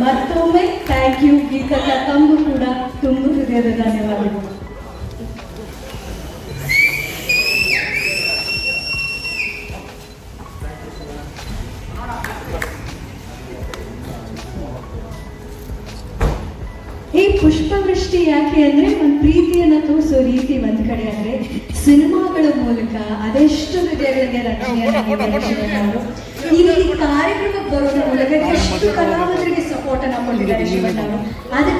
ಮತ್ತೊಮ್ಮೆ thank you ಗೀತಕ್ಕ ತಮಗೂ ಕೂಡ ತುಂಬ ಹೃದಯದ ಧನ್ಯವಾದಗಳು. ಈ ಪುಷ್ಪವೃಷ್ಟಿ ಯಾಕೆ ಅಂದ್ರೆ ಒಂದು ಪ್ರೀತಿಯನ್ನ ತೋರಿಸೋ ರೀತಿ ಒಂದ್ ಕಡೆ ಅಂದ್ರೆ ಸಿನಿಮಾಗಳ ಮೂಲಕ ಅದೆಷ್ಟು ಹೃದಯಗಳಿಗೆ ರಕ್ಷಣೆಯನ್ನು ನೀಡಿದ್ದಾರೆ ರೀತಿ ಈ ಕಾರ್ಯಕ್ರಮಕ್ಕೆ ಬರೋದ್ರ ಮೂಲಕ ಎಷ್ಟು ಕಲಾವಿದರಿಗೆ ಸಪೋರ್ಟ್ ಅನ್ನ ಕೊಟ್ಟಿದ್ದಾರೆ ಶಿವಣ್ಣವರು ಅದಕ್ಕೆ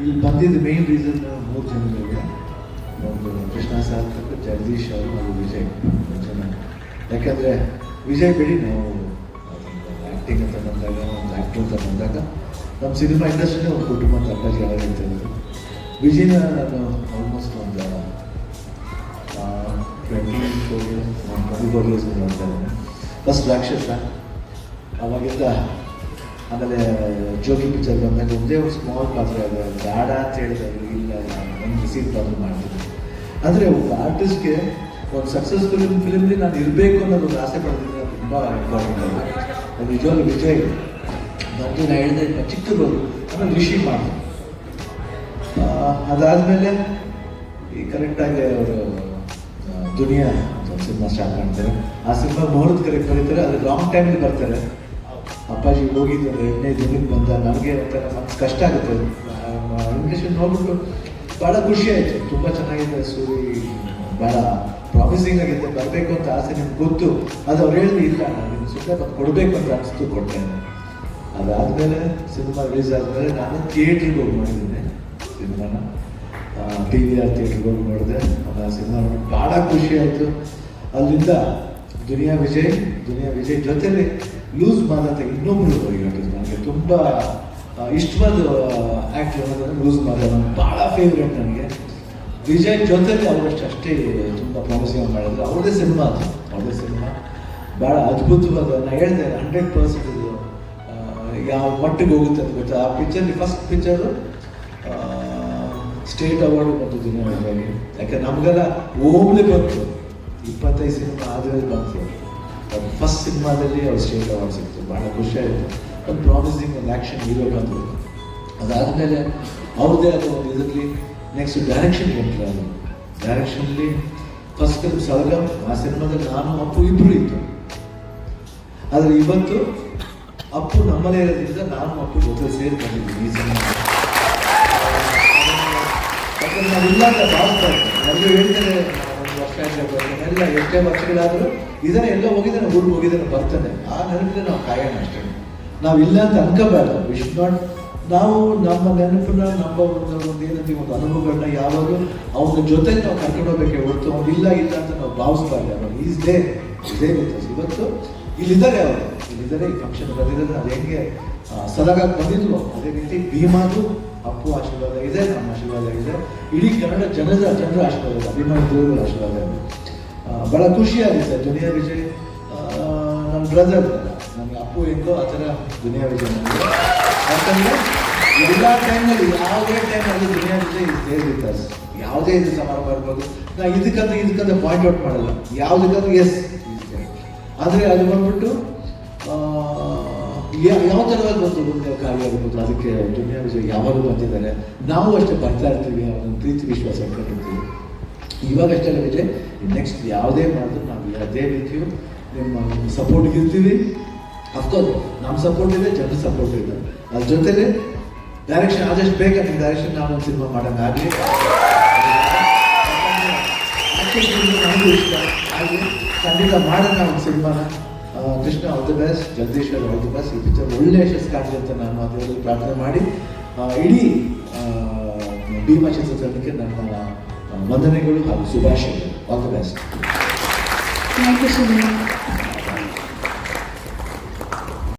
ಇಲ್ಲಿ ಬಂದಿದ್ದ ಮೇನ್ ರೀಸನ್ ಮೂರು ಜನಗಳಿಗೆ. ಒಂದು ಕೃಷ್ಣ ಸಾರ್ಥಕ್, ಜಗದೀಶ್ ಅವರು ಮತ್ತು ವಿಜಯ್. ಜನ ಯಾಕಂದರೆ ವಿಜಯ್ ಬಿಡಿ, ನಾವು ಆ್ಯಕ್ಟಿಂಗ್ ಅಂತ ಬಂದಾಗ, ಒಂದು ಆ್ಯಕ್ಟ್ರ್ ಅಂತ ಬಂದಾಗ ನಮ್ಮ ಸಿನಿಮಾ ಇಂಡಸ್ಟ್ರಿನೇ ಒಂದು ಕುಟುಂಬ ಅಂತ ಅಪ್ಪಾಜಿ ಹೇಳ್ತಿರೋದು ವಿಜಯ್ನ ನಾನು ಆಲ್ಮೋಸ್ಟ್ ಒಂದು twenty four years twenty four years ನೋಡ್ತಾ ಇದ್ದೇನೆ. ಫಸ್ಟ್ ರಾಕ್ಷಸ ಅವಾಗಿಂದ ಆಮೇಲೆ ಜೋಗಿ ಪಿಕ್ಚರ್ ಬಂದಾಗ ಒಂದೇ ಒಂದು ಸ್ಮಾಲ್ ಪಾತ್ರ ಬೇಡ ಅಂತ ಹೇಳಿದಾಗ ಇಲ್ಲ ನಾನು ಸೀನ್ ಪಾತ್ರ ಮಾಡ್ತೀನಿ. ಆದರೆ ಒಬ್ಬ ಆರ್ಟಿಸ್ಟ್ಗೆ ಒಂದು ಸಕ್ಸಸ್ಫುಲ್ ಫಿಲ್ಮ್ಲಿ ನಾನು ಇರಬೇಕು ಅನ್ನೋದು ಒಂದು ಆಸೆ ಪಡ್ತೀನಿ ತುಂಬ ಇಂಪಾರ್ಟೆಂಟ್ ಅಲ್ಲ ಅದು ನಿಜವಾಗ್ಲೂ ವಿಜಯ್ ಬಂದು ನಾನು ಹೇಳಿದೆ ಚಿಕ್ಕದು. ರೋಲ್ ಆಮೇಲೆ ರಿಷಿ ಮಾಡಿದೆ. ಅದಾದಮೇಲೆ ಈ ಕರೆಕ್ಟಾಗಿ ಅವರು ದುನಿಯಾ ಸಿನಿಮಾ ಸ್ಟಾರ್ಟ್ ಮಾಡ್ತಾರೆ. ಆ ಸಿನಿಮಾ ಮುಹೂರ್ತ ಕರೆಕ್ಟ್ ಬರೀತಾರೆ, ಅದು ಲಾಂಗ್ ಟೈಮ್ಗೆ ಬರ್ತಾರೆ. ಅಪ್ಪಾಜಿ ಅಂದರೆ ಎರಡನೇ ದಿನಕ್ಕೆ ಬಂದ. ನನಗೆ ಒಂಥರ ಕಷ್ಟ ಆಗುತ್ತೆ. ಇನ್ವಿಟೇಷನ್ ನೋಡ್ಬಿಟ್ಟು ಭಾಳ ಖುಷಿ ಆಯಿತು. ತುಂಬ ಚೆನ್ನಾಗಿದೆ ಸೂರಿ. ಭಾಳ ಪ್ರಾಮಿಸಿಂಗ್ ಆಗಿದೆ ಬರಬೇಕು ಅಂತ ಆಸೆ ನಿಮ್ಗೆ ಗೊತ್ತು. ಅದು ಅವ್ರು ಹೇಳಿದ್ರು ಇಲ್ಲ, ನಾನು ಸುಮ್ಮನೆ ಬಂದು ಕೊಡಬೇಕು ಅಂತ ಅನಿಸ್ತು ಕೊಟ್ಟೆ. ಅದಾದಮೇಲೆ ಸಿನಿಮಾ ರಿಲೀಸ್ ಆದಮೇಲೆ ನಾನು ಥಿಯೇಟ್ರಿಗೆ ಹೋಗಿ ಮಾಡಿದ್ದೀನಿ ಸಿನಿಮಾನ. ಟಿ ವಿ ಆರ್ ಥಿಯೇಟ್ರಿಗೆ ಹೋಗಿ ನೋಡಿದೆ ಆ, ಸಿನಿಮಾ ಭಾಳ ಖುಷಿ ಆಯಿತು. ಅಲ್ಲಿಂದ ದುನಿಯಾ ವಿಜಯ್ ದುನಿಯಾ ವಿಜಯ್ ಜೊತೆಲಿ ಲೂಸ್ ಮಾದಂತ ಇನ್ನೊಬ್ರು ಇವತ್ತು ನನಗೆ ತುಂಬ ಇಷ್ಟವಾದ ಆ್ಯಕ್ಟರ್ ಅನ್ನೋದಂದ್ರೆ ಲೂಸ್ ನನಗೆ ಭಾಳ ಫೇವ್ರೇಟ್ ನನಗೆ. ವಿಜಯ್ ಜೊತೆಲಿ ಅವರಷ್ಟು ಅಷ್ಟೇ, ತುಂಬ ಪ್ರಾಮಿಸಿಂಗ್ ಮಾಡಿದ್ರು. ಅವ್ರದೇ ಸಿನಿಮಾ ಅದು. ಅವ್ರದೇ ಸಿನಿಮಾ ಭಾಳ ಅದ್ಭುತವಾದ ನಾನು ಹೇಳಿದೆ ಹಂಡ್ರೆಡ್ ಪರ್ಸೆಂಟ್ ಇದು ಯಾವ ಮಟ್ಟಿಗೆ ಹೋಗುತ್ತೆ ಅಂತ ಗೊತ್ತಾ? ಆ ಪಿಕ್ಚರ್ಲಿ ಫಸ್ಟ್ ಪಿಕ್ಚರು ಸ್ಟೇಟ್ ಅವಾರ್ಡ್ ಬಂತು ದಿನ ಯಾಕೆ ನಮಗೆಲ್ಲ ಓಮ್ಲಿ ಬಂತು. ಇಪ್ಪತ್ತೈದು ಸಿನಿಮಾ ಆದರೆ ಬಂತು ಅದು ಫಸ್ಟ್ ಸಿನಿಮಾದಲ್ಲಿ ಅವ್ರು ಸ್ಟೇಟ್ ಅವಾರ್ಡ್ ಸಿಕ್ತು ಭಾಳ ಖುಷಿ ಆಯಿತು. ಒಂದು ಪ್ರಾಮಿಸಿಂಗ್ ಒಂದು ಆ್ಯಕ್ಷನ್ ಹೀರೋ ಬಂದರು ಅದಾದಮೇಲೆ ಅವ್ರದ್ದೇ ಆದ ಒಂದು ಇದರಲ್ಲಿ ನೆಕ್ಸ್ಟ್ ಡೈರೆಕ್ಷನ್ ಹೇಳ್ತಾರೆ ಅದು ಡೈರೆಕ್ಷನಲ್ಲಿ ಫಸ್ಟ್ ಫಿಲ್ಮ್ ಸಲಗಮ್ ಆ ಸಿನಿಮಾದಲ್ಲಿ ನಾನು, ಅಪ್ಪು ಇಬ್ಬರು ಇತ್ತು ಆದರೆ ಇವತ್ತು ಅಪ್ಪು ನಮ್ಮಲ್ಲೇ ಇರೋದ್ರಿಂದ ನಾನು, ಅಪ್ಪು ಜೊತೆ ಸೇರಿ ಬಂದಿದ್ದೀನಿ ಈ ಸಿನಿಮಾ ಯಾಕಂದ್ರೆ ನಾವಿಲ್ಲ ಅಂತ ಭಾವಿಸ್ತಾ ಇದ್ದೀನಿ ಎಲ್ಲರೂ ಹೇಳ್ತಾರೆ ಒಂದು ಇದ್ದೆ ಬರ್ತಾನೆ ಎಷ್ಟೇ ವರ್ಷಗಳಾದರೂ ಇದನ್ನ ಎಲ್ಲ ಹೋಗಿದ್ದಾನೆ ಊರಿಗೆ ಹೋಗಿದ್ದಾನೆ ಬರ್ತಾನೆ ಆ ನೆನಪಿನ ನಾವು ಕಾಯೋಣ ಅಷ್ಟೇ ನಾವು ಇಲ್ಲ ಅಂತ ಅನ್ಕೋಬಾರ್ದು ವಿಶ್ ನಾಟ್ ನಾವು ನಮ್ಮ ನೆನಪನ್ನ ನಮ್ಮ ಒಂದು ಒಂದು ಏನಂತೀವಿ ಒಂದು ಅನುಭವಗಳನ್ನ ಯಾವಾಗಲೂ ಅವನ ಜೊತೆ ನಾವು ಕರ್ಕೊಂಡು ಹೋಗ್ಬೇಕೆ ಹೊರತು ಅವ್ನು ಇಲ್ಲ ಇಲ್ಲ ಅಂತ ನಾವು ಭಾವಿಸ್ಬಾರ್ದು ಅವನು ಈಸ್ ಡೇ ಇದೇ ಗೊತ್ತು ಇವತ್ತು ಇಲ್ಲಿದ್ದಾರೆ ಅವರು ಇಲ್ಲಿದ್ದಾರೆ ಈ ಫಂಕ್ಷನ್ ಬಂದಿದ್ದಾರೆ ಅದು ಹೆಂಗೆ ಸಲಗಾಗಿ ಬಂದಿದ್ರು ಅದೇ ರೀತಿ ಭೀಮಾದು ಅಪ್ಪು ಆಶೀರ್ವಾದ ಇದೆ ನಮ್ಮ ಆಶೀರ್ವಾದ ಇದೆ. ಇಡೀ ಕನ್ನಡ ಜನರ ಜನರ ಆಶೀರ್ವಾದ ಅಭಿಮಾನಿ ದೇವರ ಆಶೀರ್ವಾದ ಇದೆ. ಆ, ಬಹಳ ಖುಷಿ ಸರ್ ದುನಿಯಾ ವಿಜಯ್ ನಮ್ಮ ಬ್ರದರ್ ನಮಗೆ ಅಪ್ಪು ಎಂದೋ ಆ ಥರ ದುನಿಯಾ ವಿಜಯ್ ನನಗೆ ಯಾಕಂದರೆ ಎಲ್ಲ ಟೈಮ್ನಲ್ಲಿ ಯಾವುದೇ ಟೈಮಲ್ಲಿ ದುನಿಯಾ ವಿಜಯ್ ಸೇರಿರ್ತಾರೆ ಯಾವುದೇ ಇದು ಸಮಾರಂಭ ಇರ್ಬೋದು ನಾ ಇದಕ್ಕಂತ ಇದಕ್ಕಂತ ಪಾಯಿಂಟ್ ಔಟ್ ಮಾಡಲ್ಲ. ಯಾವುದಕ್ಕಂತ ಎಸ್ ಆದರೆ ಅದು ಬಂದ್ಬಿಟ್ಟು ಯಾವ ಥರವಾಗಿ ಬಂತು ಒಂದು ಕಾರ್ಯ ಇರ್ಬೋದು ಅದಕ್ಕೆ ದುನಿಯಾ ವಿಜಯ್ ಯಾವಾಗಲೂ ಬಂದಿದ್ದಾರೆ ನಾವು ಅಷ್ಟೇ ಬರ್ತಾ ಇರ್ತೀವಿ ಒಂದು ಪ್ರೀತಿ ವಿಶ್ವಾಸ ಇಟ್ಕೊಂಡಿರ್ತೀವಿ. ಇವಾಗಷ್ಟೇ ನಮಗೆ ನೆಕ್ಸ್ಟ್ ಯಾವುದೇ ಮಾಡಿದ್ರು ನಾವು ಅದೇ ರೀತಿಯು ನಿಮ್ಮ ಸಪೋರ್ಟ್ಗೆ ಇರ್ತೀವಿ. ಅಫ್ಕೋರ್ಸ್ ನಮ್ಮ ಸಪೋರ್ಟ್ ಇದೆ, ಜನರ ಸಪೋರ್ಟ್ ಇದೆ. ಅದ್ರ ಜೊತೆಲಿ ಡೈರೆಕ್ಷನ್ ಆದಷ್ಟು ಬೇಗ ನಿಮ್ಮ ಡೈರೆಕ್ಷನ್ ನಾವು ಒಂದು ಸಿನಿಮಾ ಮಾಡೋಂಗಾಗಲಿ ಇಷ್ಟ. ಹಾಗೆ ಖಂಡಿತ ಮಾಡೋಣ ಒಂದು ಸಿನಿಮಾನ Krishna all the best Jagadish all the best ಈ ಪಿಕ್ಚರ್ ಒಳ್ಳೆ ಯಶಸ್ಸು ಕಾಣಲಿ ಅಂತ ನಾನು ದೇವರಲ್ಲಿ ಪ್ರಾರ್ಥನೆ ಮಾಡಿ. ಇಡೀ ಭೀಮಾ ಚಿತ್ರತಂಡಕ್ಕೆ ನನ್ನ ವಂದನೆಗಳು ಹಾಗೂ ಶುಭಾಶಯಗಳು. All the best thank you